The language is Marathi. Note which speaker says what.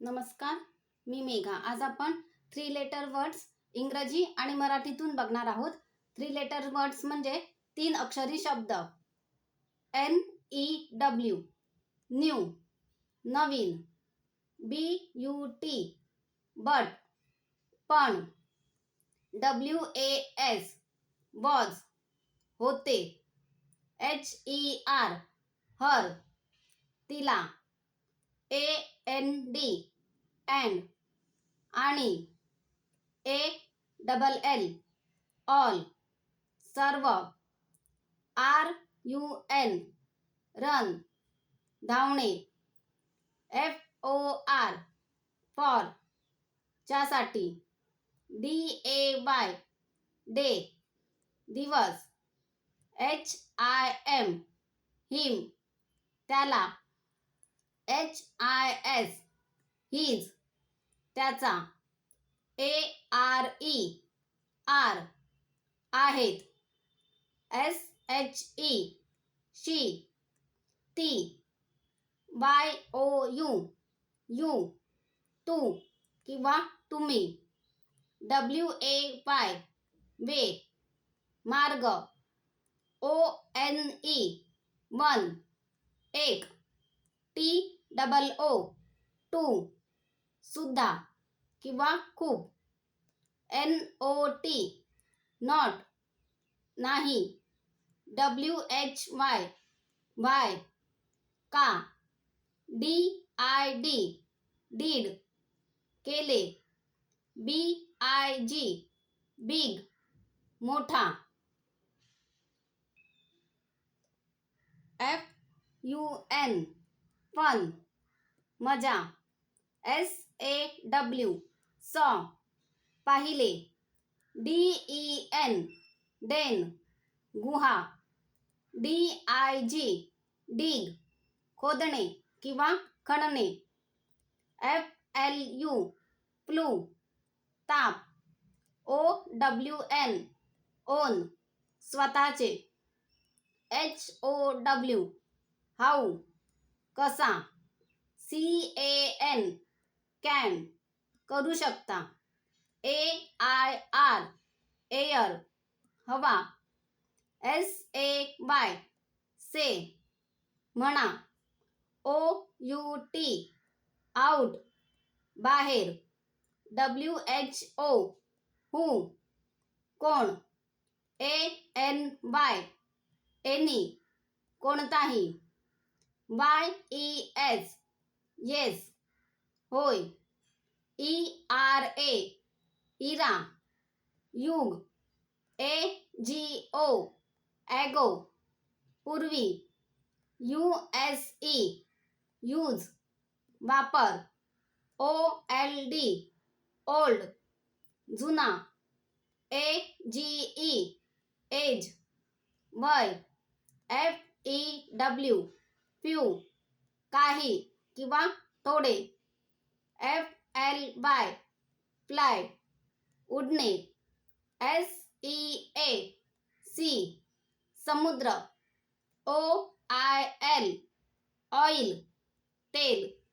Speaker 1: नमस्कार मी मेघा. आज आपण थ्री लेटर वर्ड्स इंग्रजी आणि मराठीतून बघणार आहोत. थ्री लेटर वर्ड्स म्हणजे तीन अक्षरी शब्द. एन ई डब्ल्यू न्यू नवीन. बी यू टी बट पण. डब्ल्यू ए एस वॉज होते. एच ई आर हर तिला. ए एन डी अँड आणि ए डबल एल ऑल सर्व. आर यू एन रन धावणे. एफ ओ आर फॉर च्यासाठी. डी ए वाय डे दिवस. एच आय एम हिम त्याला. एच आय एस हीज त्याचा. ए आर ई आर आहेत. एस एच ई शी ती वाय ओ यू यू तू किंवा तुम्ही. W A Y way. मार्ग. O N E one. एक. टी डबल ओ, टू, सुद्धा किंवा खूप. एन ओ टी नॉट नाही. डब्ल्यू एच वाय वाय का. डी आय डी डीड केले. बी आय जी बिग मोठा. एफ़ यू एन फन मजा. S A W saw. पाहिले. डी ई एन डेन गुहा. D I G dig. खोदणे किंवा खणणे. F L U flu. ताप. O W N own. स्वतःचे. H O W how. कसा. सी ए एन कॅन करू शकता. ए आय आर एअर हवा. S A Y say. म्हणा. ओ यू टी आउट बाहेर. डब्ल्यू एच ओ हू कोण. ए एन वाय एनी कोणताही. वाय ई एस येस होय. ई आर ए इरा युग. A G O ago. पूर्वी. U S E. यूज. वापर. O L D. ओल्ड. जुना. A G E. एज. वय. F E W. प्यू काही. किंवा थोडे एफ़ एल वाय फ्लाय उडणे. एस ई ए सी समुद्र. ओ आय एल ऑइल तेल.